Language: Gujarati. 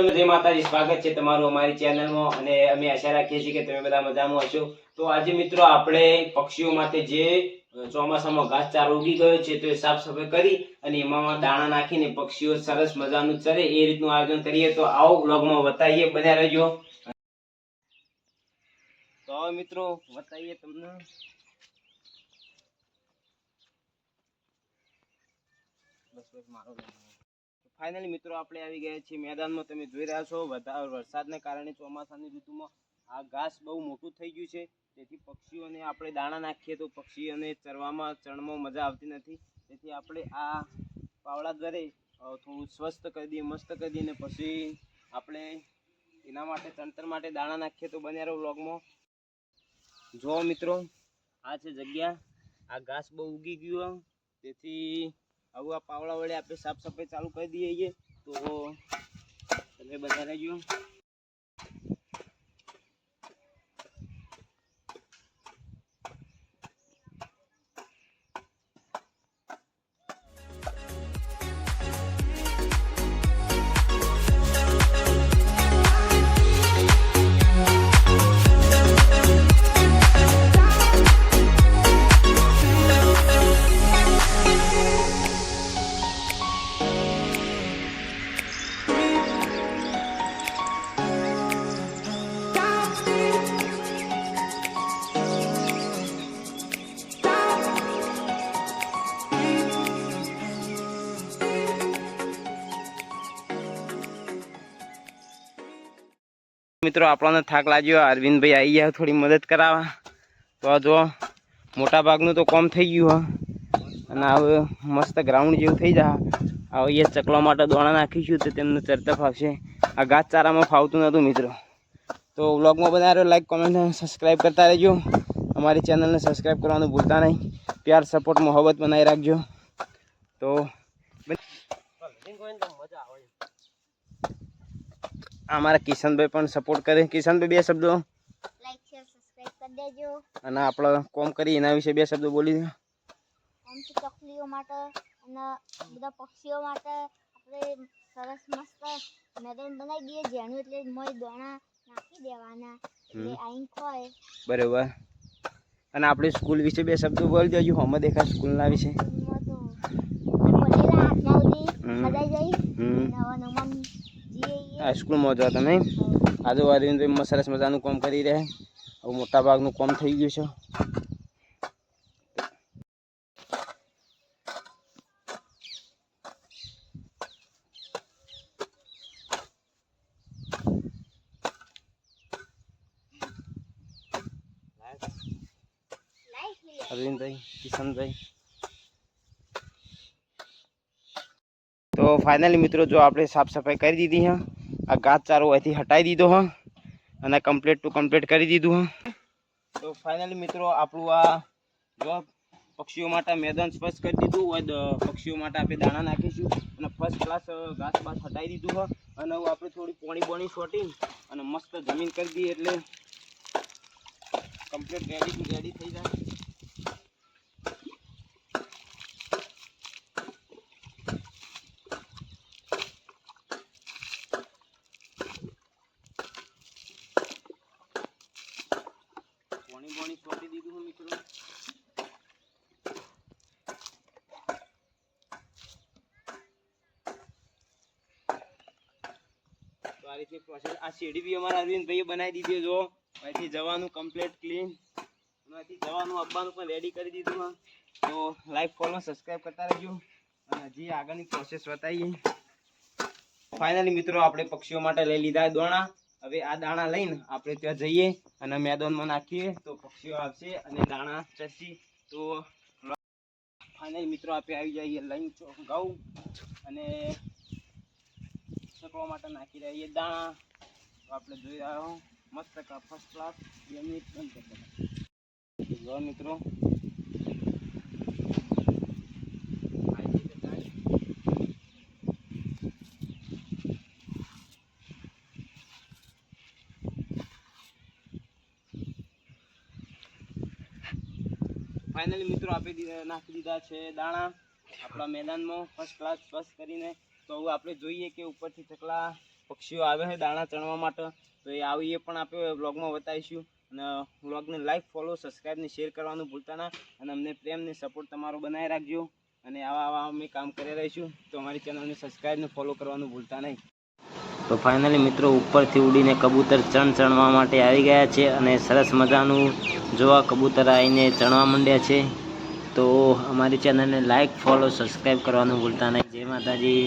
જય માતાજી, સ્વાગત છે તમારું અમારી ચેનલમાં અને અમે આશા રાખીએ છીએ કે તમે બધા મજામાં હશો. તો આજે મિત્રો આપણે પક્ષીઓ માટે જે ચોમાસામાં ઘાસચારો ઉગી ગયો છે તો એ સાફ સફાઈ કરી અને એમાં દાણા નાખીને પક્ષીઓ સરસ મજાનું ચરે એ રીતનું આયોજન કરીએ તો આવો બ્લોગમાં બતાવીએ. બધા રહેજો. તો મિત્રો બતાવીએ તમને. બસ બસ, મારો ફાઇનલી મિત્રો, આપણે આવી ગયા છીએ મેદાનમાં. તમે જોઈ રહ્યા છો વધારે વરસાદને કારણે ચોમાસાની ઋતુમાં આ ઘાસ બહુ મોટું થઈ ગયું છે. તેથી પક્ષીઓને આપણે દાણા નાખીએ તો પક્ષીઓને ચરવામાં ચણમાં મજા આવતી નથી. તેથી આપણે આ પાવડા ઘરે થોડું સ્વસ્થ કરી દઈએ, મસ્ત કરી દઈએ પછી આપણે એના માટે, તંત્ર માટે દાણા નાખીએ તો બન્યા રહો વ્લોગમાં. જુઓ મિત્રો, આ છે જગ્યા. આ ઘાસ બહુ ઉગી ગયું તેથી હવે આ પાવડા વડે આપણે સાફ સફાઈ ચાલુ કરી દઈએ. તો તમે બધા રહેજો મિત્રો, આપણને થાક લાગ્યો. અરવિંદભાઈ આવી ગયા, થોડી મદદ કરાવવા. તો જો મોટા ભાગનું તો કોમ થઈ ગયું અને હવે મસ્ત ગ્રાઉન્ડ જેવું થઈ જાય. હવે અહીંયા ચકલા માટે દોણા નાખીશું તો તેમને ચરતા ફાવશે. આ ઘાસ ચારામાં ફાવતું નહોતું મિત્રો. તો વ્લોગમાં બધા રહ્યો લાઈક કોમેન્ટ અને સબસ્ક્રાઈબ કરતા રહેજો. અમારી ચેનલને સબસ્ક્રાઈબ કરવાનું ભૂલતા નહીં. પ્યાર સપોર્ટ મોહબ્બત બનાવી રાખજો. તો અમારા કિશનભાઈ પણ સપોર્ટ કરે. કિશનભાઈ બે શબ્દો. લાઈક શેર સબસ્ક્રાઇબ કરી દેજો. અને આપણે કોમ કરી એના વિશે બે શબ્દો બોલી દો. આમ તો ચકલીઓ માટે અને બધા પક્ષીઓ માટે આપણે સરસ મસ્ત મેદાન બનાવી દઈએ. જેનું એટલે મોય દોણા નાખી દેવાના. એટલે આઈન ખોય બરાબર. અને આપણી સ્કૂલ વિશે બે શબ્દો બોલી દેજો. હમણાં દેખા સ્કૂલના વિશે. મજા હમ. મજા જઈ. હમ. નવા નવા સ્કૂલમાં જો તમે. આજુ અરવિંદભાઈ સરસ મજાનું કામ કરી રહ્યા હવે મોટા ભાગનું કામ થઈ ગયું છે. અરવિંદભાઈ, કિશનભાઈ. તો ફાઇનલી મિત્રો, જો આપણે સાફ સફાઈ કરી દીધી હા આ ચારો અહીંથી હટાવી દીધો, હા. અને કમ્પ્લીટ ટુ કમ્પ્લીટ કરી દીધું, હા. તો ફાઇનલી મિત્રો, આપણું આ જો પક્ષીઓ માટે મેદાન સ્પષ્ટ કરી દીધું, હોય પક્ષીઓ માટે આપણે દાણા નાખીશું અને ફર્સ્ટ ક્લાસ ઘાસ બાસ હટાવી દીધું હોય અને હવે આપણે થોડી પોણી બોણી છોટી અને મસ્ત જમીન કરી દઈએ એટલે કમ્પ્લીટ રેડી રેડી થઈ જાય. પાણી છોડી દીધું હું મિત્રો જવાનું કમ્પ્લીટ ક્લીન જવાનું આવવાનું પણ રેડી કરી દીધું તો લાઈક ફોલો સબસ્ક્રાઈબ કરતા રહેજો. અને હજી આગળની પ્રોસેસ બતાવીએ. ફાઇનલી મિત્રો, આપણે પક્ષીઓ માટે લઈ લીધા દોણા. હવે આ દાણા લઈને આપણે ત્યાં જઈએ અને મેદાનમાં નાખીએ તો પક્ષીઓ આવશે અને દાણા ચસી તો ફાઇનલ મિત્રો, આપણે આવી જઈએ લઈને ઘઉં અને ચકવા માટે નાખી રહ્યા છીએ દાણા આપણે જોઈ રહ્યા મસ્ત ફર્સ્ટ ક્લાસ બે મિનિટ બંધ કરી મિત્રો ફાઇનલી મિત્રો આપી નાખી દીધા છે દાણા આપણા મેદાનમાં ફર્સ્ટ ક્લાસ ફર્સ્ટ કરીને. તો હવે આપણે જોઈએ કે ઉપરથી ચકલા પક્ષીઓ આવે છે દાણા ચણવા માટે. તો એ આવી એ પણ આપણે વ્લોગમાં બતાવીશું. અને બ્લોગને લાઈક ફોલો સબસ્ક્રાઈબ ને શેર કરવાનું ભૂલતા ના. અને અમને પ્રેમ ને સપોર્ટ તમારો બનાવી રાખજો. અને આવા આવા અમે કામ કરી રહીશું. તો અમારી ચેનલને સબસ્ક્રાઈબ ને ફોલો કરવાનું ભૂલતા નહીં. તો ફાઇનલી મિત્રો ઉપરથી ઉડીને કબૂતર ચણ ચણવા માટે આવી ગયા છે. અને સરસ મજાનું જોવા કબૂતર આવીને ચણવા માંડ્યા છે, તો અમારી ચેનલને લાઈક ફોલો સબસ્ક્રાઈબ કરવાનું ભૂલતા નહીં. જય માતાજી.